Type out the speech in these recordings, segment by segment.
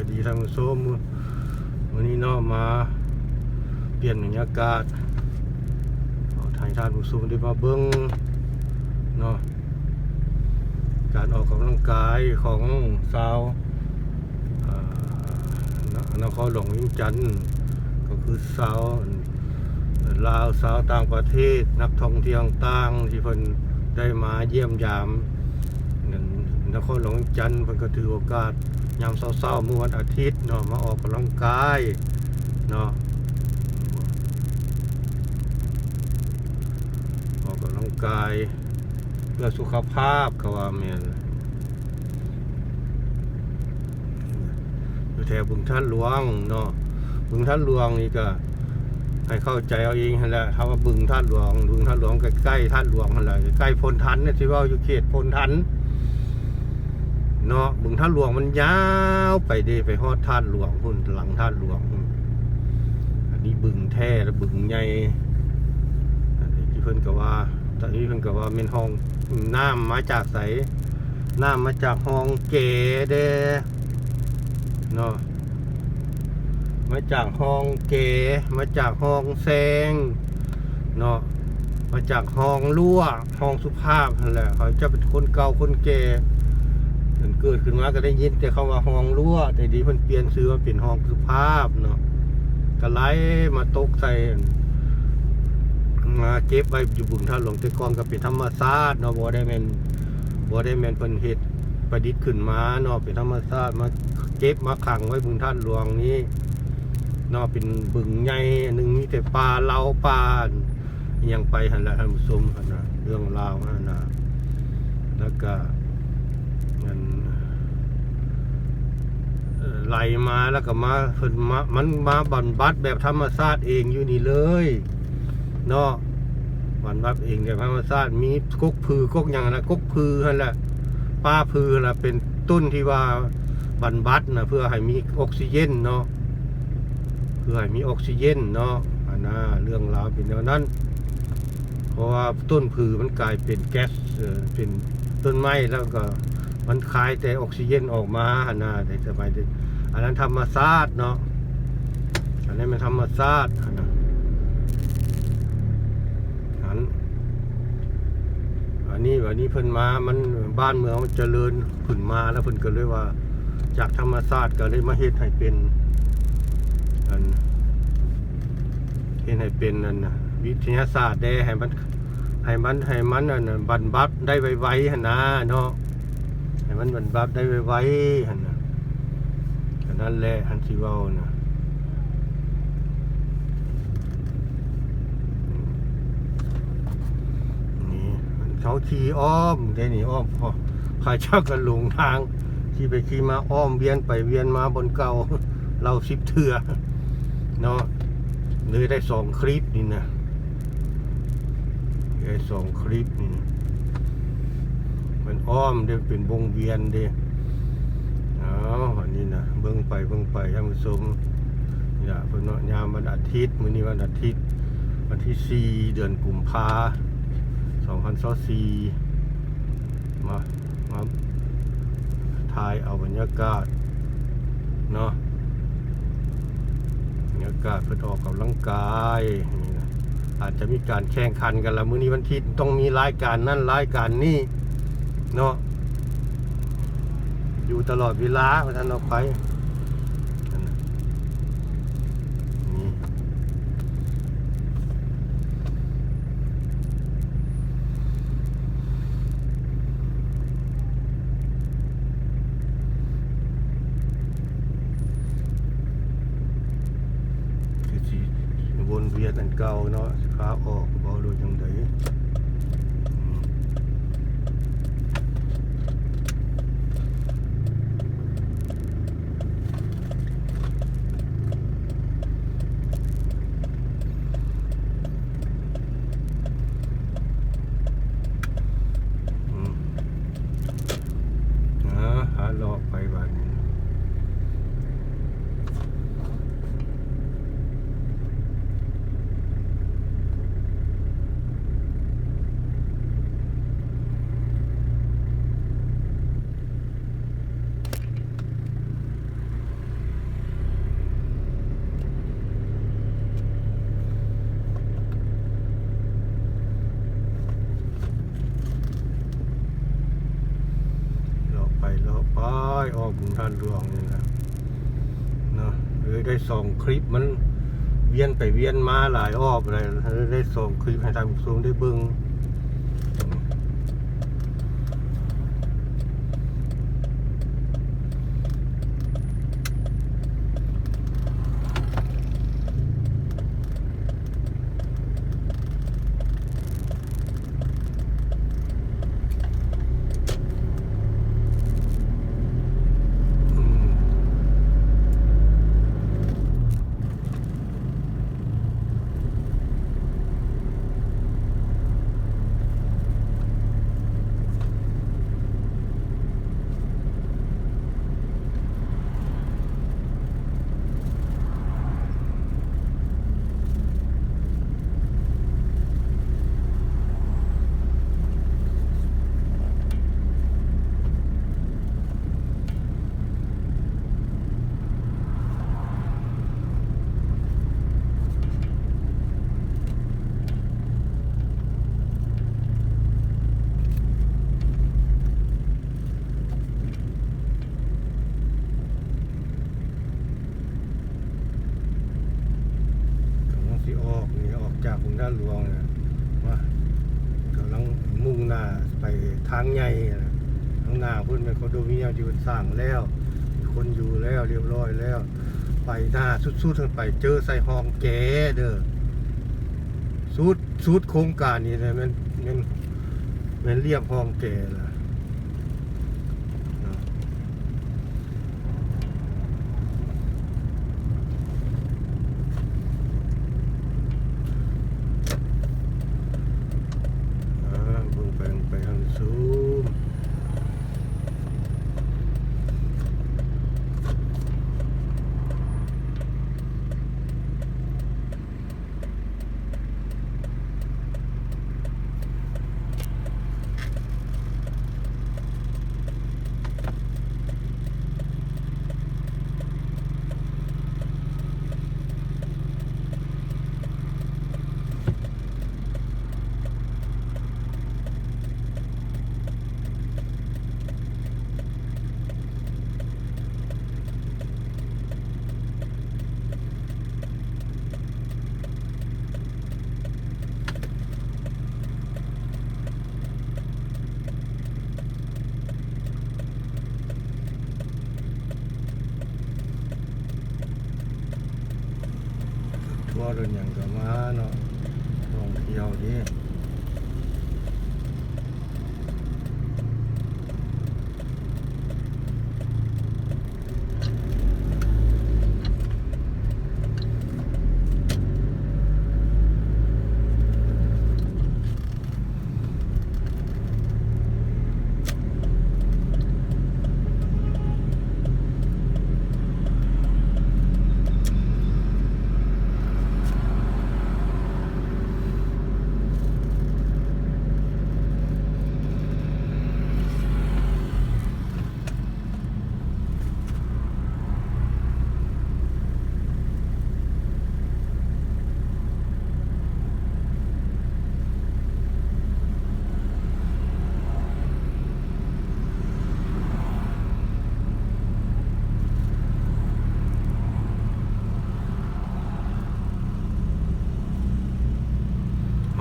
ายดีท่านผู้ชมวันนี้นาะมา เปลี่ยนบรรยากาศเอาทายทานผู้ชมได้มาเบิ้งเนาะการออกกำลังกายของสาวนครหลวงวิงจันทน์ก็คือสาวลาวสาวต่างประเทศ นักท่องเที่ยวต่างที่เพิ่นได้มาเยี่ยมยามนั่นนครหลวงจันทน์เพิ่นก็ถือโอกาส ยามเช้าๆเมื่อวันอาทิตย์เนาะมาออกกำลังกายเนาะออกกำลังกายเพื่อสุขภาพก็ว่ามนอยู่แถวบึงท่านหลวงเนาะบึงท่านหลวงนี่ก็ให้เข้าใจเอาเองหั่นแหละคำว่าบึงท่านหลวงบึงท่านหลวงใกล้ๆท่านหลวงหั่นแหละใกล้พลทันเนี่ยที่ว่าอยู่เขตพลทัน เนาะบึงท่าหลวงมันยาวไปเดไปฮอดท่านหลวงพุ่นหลังท่านหลวงอันนี้บึงแท้และบึงใหญ่อันนี้ที่เพิ่นก็ว่าตอนนี้เพิ่นก็ว่าเป็นห้องน้ำมาจากไสน้ำมาจากห้องเก๋เด้เนาะมาจากห้องเก๋มาจากห้องแซงเนาะมาจากห้องรั่วห้องสุภาพนั่นแหละเขาจะเป็นคนเก่าคนแก่ มันเกิดขึ้นมาก็ได้ยิน แต่เขาว่าห้องรั่ว แต่ดีเพิ่นเปลี่ยนชื่อมาเป็นห้องสุภาพเนาะก็ไหลมาตกใส่มาเก็บไว้อยู่บึงท่าหลวงแต่กอนก็เป็นธรรมชาติเนาะบ่ได้แม่นบ่ได้แม่นเพิ่นเฮ็ดประดิษฐ์ขึ้นมาเนาะเป็นธรรมชาติมาเก็บมาขังไว้บึงท่าหลวงนี้เนาะเป็นบึงใหญ่หนึ่งมีแต่ปลาเหลาปลาอิหยังไปหันละท่านผู้ชมหันนะเรื่องราวนั่นน่ะแล้วก็ ไหลมาแล้วก็มาเพิ่นมามันมาบันบัดแบบธรรมชาติเองอยู่นี่เลยเนาะบันบัดเองแบบธรรมชาติมีกกพือกกอย่างนะกกพือนั่นแหละป้าพือนะเป็นต้นที่ว่าบันบัดนะเพื่อให้มีออกซิเจนเนาะเพื่อให้มีออกซิเจนเนาะอันน่ะเรื่องราวเป็นแนวนั้น เพราะว่าต้นพือมันกลายเป็นแก๊สเป็นต้นไม้แล้วก็ มันคายแต่ออกซิเจนออกมาหนนะแต่สมัยด็กอันนั้นธรรมชาติเนาะอันนี้มันธรรมชาตินนะอันอันนี้วันนี้เพิ่นมามันบ้านเมืองมันเจริญขึ้นมาแล้วเพิ่นก็เลยว่า จากธรรมชาติก็เลยมาเฮ็ดให้เป็นอันเฮ็ดให้เป็นนั่นนะวิทยาศาสตร์ได้ให้มันให้มันให้มันอันนั้นบรรบัดได้ไวๆหนนะเนาะ ให้มันบรรบัดได้ไวๆหันนะอันนั้นแหละอันสิว้านะนี่เขาขี่อ้อมได้นี่อ้อมพอข้าเจ้าก็หลงทางขี่ไปขี่มาอ้อมเวียนไปเวียนมาบนเก่าเราสิบเถื่อเนาะเลยได้สองคลิปนี่นะไอ้สองคลิปนี่นะ มันอ้อมเด้เป็นวงเวียนเด้เอาอันนี้นะเบิ่งไปเบิ่งไปท่านผู้ชมนี่ละเพิ่นเนาะยามวันอาทิตย์มื้อนี้วันอาทิตย์ วันที่ 4 เดือนกุมภา2024มามาถ่ายเอาบรรยากาศเนาะบรรยากาศเพิ่นออกกำลังกายนี่นะอาจจะมีการแข่งขันกันละมื้อนี้วันอาทิตย์ต้องมีรายการนั่นรายการนี่ เนาะอยู่ตลอดเวลาว่าท่านเอาไปนี่วนเวียนอันเก่าเนาะสิพาออกบ่รู้จังไดอืมอืมอ่าหาเลาะไปบ้านนี้ บึงท่านหลวงนี่นะเนาะเลยได้ส่งคลิปมันเวียนไปเวียนมาหลายรอบเลยเลยได้ส่งคลิปให้ทางผู้ชมได้เบิ่ง อืมกำลังสิออก นี่ออกจากบึงท่านหลวงเนี่ยว่ากำลังมุ่งหน้าไปทางใหญ่นะทางหน้าเพิ่นเป็นคอนโดมิเนียมที่เพิ่นสร้างแล้วมีคนอยู่แล้วเรียบร้อยแล้ว ไปหน้าสุดๆขึ้นไปเจอใส่ห้องแกเด้อสุดสุดโครงการนี้นะมันมันมันเรียบห้องแกล่ะเนาะอ่าเบิ่งไปเบิ่งไปทางซูม ทัว ร์เดินอย่างก็มาเนาะท่องเที่ยวนี่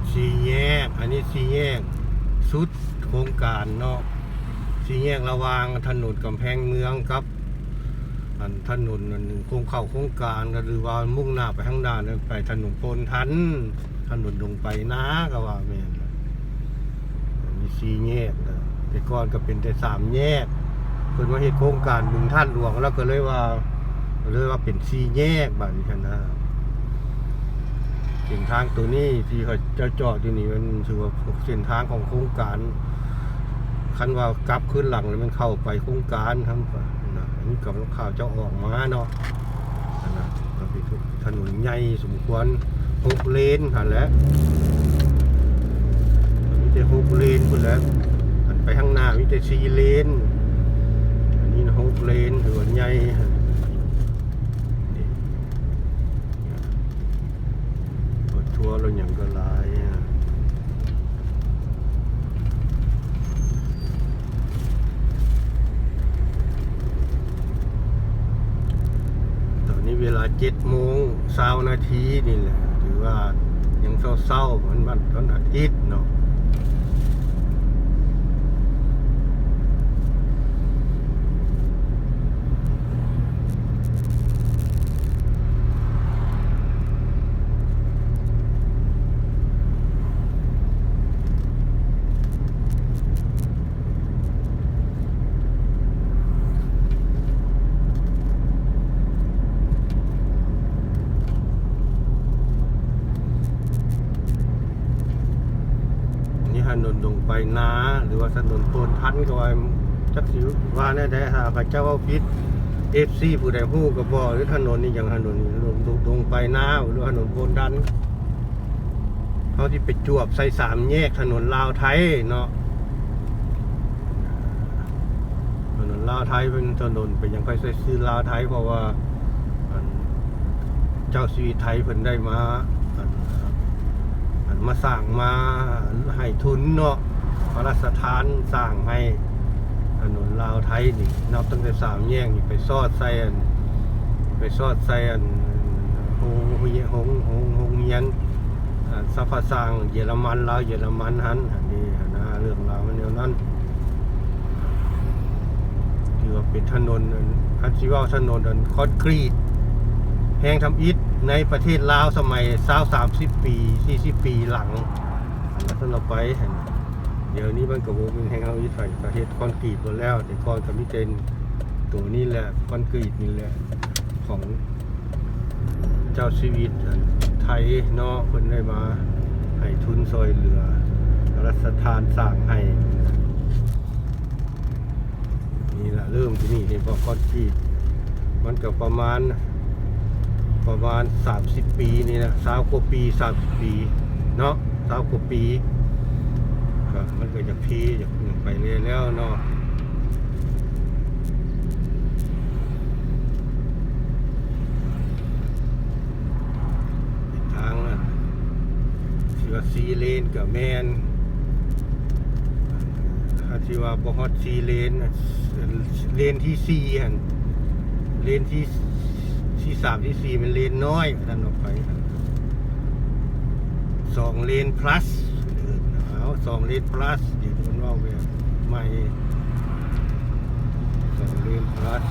ดสีแยก อันนี้สีแยกสุดโครงการเนาะสีแยกระวางถนนกำแพงเมืองกับอันถนนอันโครงเข้าโครงการก็หรือว่ามุ่งหน้าไปข้างหน้านี่ยไปถนนโพนทันถนนลงไปนะก็ว่าแม่นมีสีแยกแต่ก่อนก็เป็นแต่สามแยกเพิ่นว่าเฮ็ดโครงการบึงท่านหลวงแล้วก็เลยว่าเลยว่าเป็นสีแยกบัดนี้นะ เส้นทางตัวนี้ที่เขาจะจอดอยู่นี่มันถือว่าเส้นทางของโครงการคันว่ากลับขึ้นหลังแล้วมันเข้าไปโครงการทั้งนะนนี้กับข่าวเจ้าออกมาเนาะนะก็เป็นถนนใหญ่สมควรหกเลนหันแล้วมีแต่หกเลนพุ่นแล้วอันไปข้างหน้ามีแต่สี่เลนอันนี้หกเลนถือว่าใหญ่ ล้อย่างก็หลายตอนนี้เวลาเจ็ดโมงเช้านาทีนี่แหละ ถือว่ายังเศร้าๆเหมือนวันวันอาทิตย์เนาะ หรือว่าถนนโพนทันก็ว่าจักสิว่าแน่ได้ถ้าพระเจ้าเอาพิษเอฟซีผู้ใดฮู้ก็บ่หรือถนนนี่อย่างถนนนี่ลงลงไปน้าหรือถนนโพนทันเขาที่ไปจวบใส่สามแยกถนนลาวไทยเนาะถนนลาวไทยเป็นถนนไปยังไปใส่ซื้อลาวไทยเพราะว่าเจ้าชีวิตไทยเพิ่นได้มามาสร้างมาให้ทุนเนาะ พระราชทานสร้างให้ถนนลาวไทยนี่นับตั้งแต่สามแยกนี่ไปซอดใส่อันไปซอดใส่อันโฮงโฮงโฮงโฮงโฮงเฮียนอันซัพพสร้างเยอรมันลาวเยอรมันหันอันนี้นะเรื่องราวมันแนวนั้นที่ว่าเป็นถนนอันคันสิว่าถนนอันคอนกรีตแห่งทำอิฐในประเทศลาวสมัยสาวสามสิบปีสี่สิบปีหลังแล้วท่านเราไป เดี๋ยวนี้มันกับโบเป็นแหงทำอิฐใส่ประเทศคอนกรีตหมดแล้ว แต่ก่อนกับมิเตนตัวนี้แหละคอนกรีตนี่แหละของเจ้าชีวิตไทยเนาะคนได้มาให้ทุนซอยเหลือรัฐทานสร้างให้นี่แหละเริ่มที่นี่เห็นบอกคอนกรีตมันก็ประมาณประมาณ 30 ปีนี่นะสาวกว่าปี 30 ปี เนาะสาวกว่าปี ก็มันก็จะพีจะไปเรื่อยแล้วเนาะทางนะสิว่าซีเลนกับแมนถ้าที่ว่าบอฮอดซีเลนน่ะเลนที่ซีหันเลนที่ที่สามที่สี่เป็นเลนน้อยท่านออกไปสองเลน plus าสองลิตรพลัสอยู่บนว่าเวียใหม่สองลิตรพลัส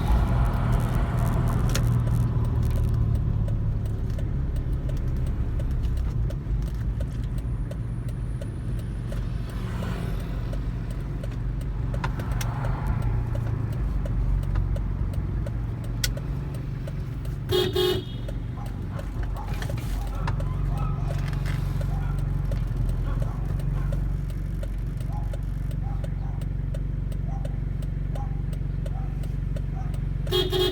Kiki.